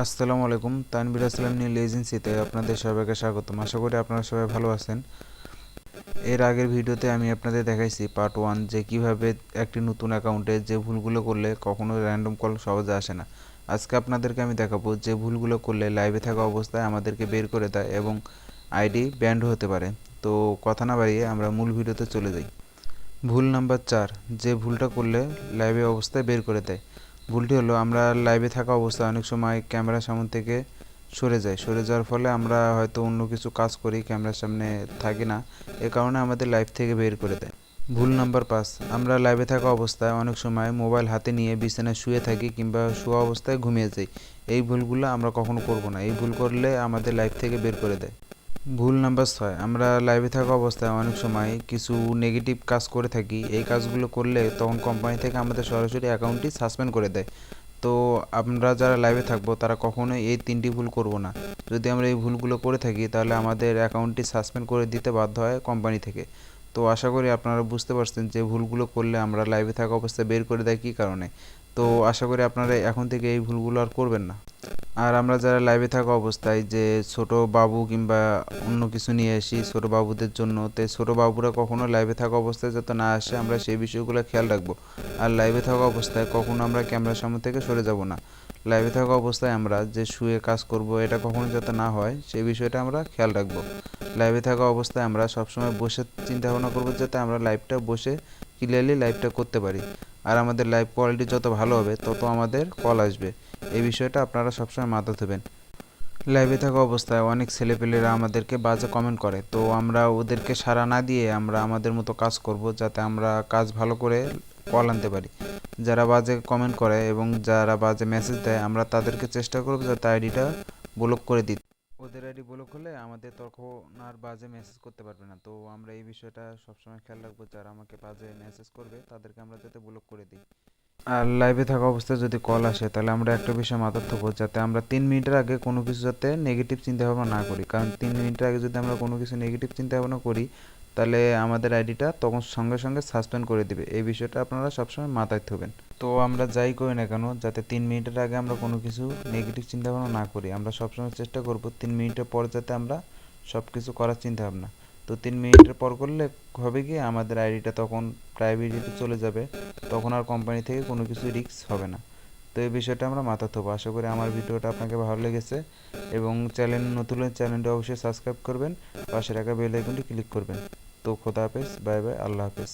আসসালামু আলাইকুম তানবির আসলাম নীল এজেন্সিতে, আপনাদের সবাইকে স্বাগতম। আশা করি আপনারা সবাই ভালো আছেন। এর আগের ভিডিওতে আমি আপনাদের দেখাইছি পার্ট ওয়ান যে কীভাবে একটি নতুন অ্যাকাউন্টে যে ভুলগুলো করলে কখনো র্যান্ডম কল সহজে আসে না। আজকে আপনাদেরকে আমি দেখাবো যে ভুলগুলো করলে লাইভে থাকা অবস্থায় আমাদেরকে বের করে দেয় এবং আইডি ব্যান্ড হতে পারে। তো কথা না বাড়িয়ে আমরা মূল ভিডিওতে চলে যাই। ভুল নাম্বার চার, যে ভুলটা করলে লাইভে অবস্থায় বের করে দেয়। ভুলটি হলো আমরা লাইভে থাকা অবস্থায় অনেক সময় ক্যামেরার সামনে থেকে সরে যাই। সরে যাওয়ার ফলে আমরা হয়তো অন্য কিছু কাজ করি ক্যামেরার সামনে থাকি না। এ কারণে আমাদের লাইভ থেকে বের করে দেয়। ভুল নাম্বার পাঁচ, আমরা লাইভে থাকা অবস্থায় অনেক সময় মোবাইল হাতে নিয়ে বিছানায় শুয়ে থাকি কিংবা শোয়া অবস্থায় ঘুমিয়ে যাই। এই ভুলগুলো আমরা কখনো করব না। এই ভুল করলে আমাদের লাইভ থেকে বের করে দেয়। ভুল নাম্বার ছয়। আমরা লাইভে থাকা অবস্থায় অনেক সময় কিছু নেগেটিভ কাজ করে থাকি। এই কাজগুলো করলে তখন কোম্পানি থেকে আমাদের সরাসরি অ্যাকাউন্টটি সাসপেন্ড করে দেয়। তো আমরা যারা লাইভে থাকব, তারা কখনোই এই তিনটি ভুল করব না। যদি আমরা এই ভুলগুলো করে থাকি, তাহলে আমাদের অ্যাকাউন্টটি সাসপেন্ড করে দিতে বাধ্য হয় কোম্পানি থেকে। তো আশা করি আপনারা বুঝতে পারছেন যে ভুলগুলো করলে আমরা লাইভে থাকা অবস্থায় বের করে দেয় কী কারণে। তো আশা করি আপনারা এখন থেকে এই ভুলগুলো আর করবেন না। আর আমরা যারা লাইভে থাকা অবস্থায় যে ছোট বাবু কিংবা অন্য কিছু নিয়ে আসি ছোট বাবুদের জন্য, তো ছোট বাবুরা কখনো লাইভে থাকা অবস্থায় যাতে না আসে, আমরা সেই বিষয়গুলো খেয়াল রাখব। আর লাইভে থাকা অবস্থায় কখনো আমরা ক্যামেরার সামনে থেকে সরে যাব না। লাইভে থাকা অবস্থায় আমরা যে শুয়ে কাজ করব, এটা কখনো যাতে না হয়, সেই বিষয়টা আমরা খেয়াল রাখব। লাইভে থাকা অবস্থায় আমরা সবসময় বসে চিন্তা ভাবনা করব যাতে আমরা লাইভটা বসে ক্লিয়ারলি লাইভটা করতে পারি। আর আমাদের লাইভ কোয়ালিটি যত ভালো হবে, তত আমাদের কল আসবে। এই বিষয়টা আপনারা সবসময় মাথা দেবেন লাইভে থাকা অবস্থায় অনেক ছেলেপেলেরা আমাদেরকে বাজে কমেন্ট করে। তো আমরা ওদেরকে সাড়া না দিয়ে আমরা আমাদের মতো কাজ করব, যাতে আমরা কাজ ভালো করে কল আনতে পারি। যারা বাজে কমেন্ট করে এবং যারা বাজে মেসেজ দেয়, আমরা তাদেরকে চেষ্টা করব যাতে আইডিটা ব্লক করে দিই ওদের আইডি ব্লক হলে আমাদের তখন আর বাজে মেসেজ করতে পারবে না। তো আমরা এই বিষয়টা সবসময় খেয়াল রাখব, যারা আমাকে বাজে মেসেজ করবে, তাদেরকে আমরা যাতে ব্লক করে দিই। আর লাইভে থাকা অবস্থায় যদি কল আসে, তাহলে আমরা একটা বিষয় মাথার থাকব যাতে আমরা তিন মিনিটের আগে কোনো কিছু যাতে নেগেটিভ চিন্তা ভাবনা না করি। কারণ তিন মিনিটের আগে যদি আমরা কোনো কিছু নেগেটিভ চিন্তা ভাবনা করি তাহলে আমাদের আইডিটা তখন সঙ্গে সঙ্গে সাসপেন্ড করে দিবে। এই বিষয়টা আপনারা সবসময় মাথায় থাকবেন তো আমরা যাই করি না কেন, যাতে তিন মিনিটের আগে আমরা কোনো কিছু নেগেটিভ চিন্তা ভাবনা না করি। আমরা সবসময় চেষ্টা করব তিন মিনিটের পর যাতে আমরা সব কিছু করার চিন্তা ভাবনা তো তিন মিনিটের পর করলে হবে কি, আমাদের আইডিটা তখন প্রাইভেটিতে চলে যাবে। তখন আর কোম্পানি থেকে কোনো কিছু রিস্ক হবে না। তো এই বিষয়টা আমরা মাথা থবো। আশা করি আমার ভিডিওটা আপনাকে ভালো লেগেছে এবং চ্যানেল নতুন চ্যানেলটা অবশ্যই সাবস্ক্রাইব করবেন। পাশে রাখা বেল আইকনটি ক্লিক করবেন। তো খোদা হাফেজ বাই বাই আল্লাহ হাফেজ।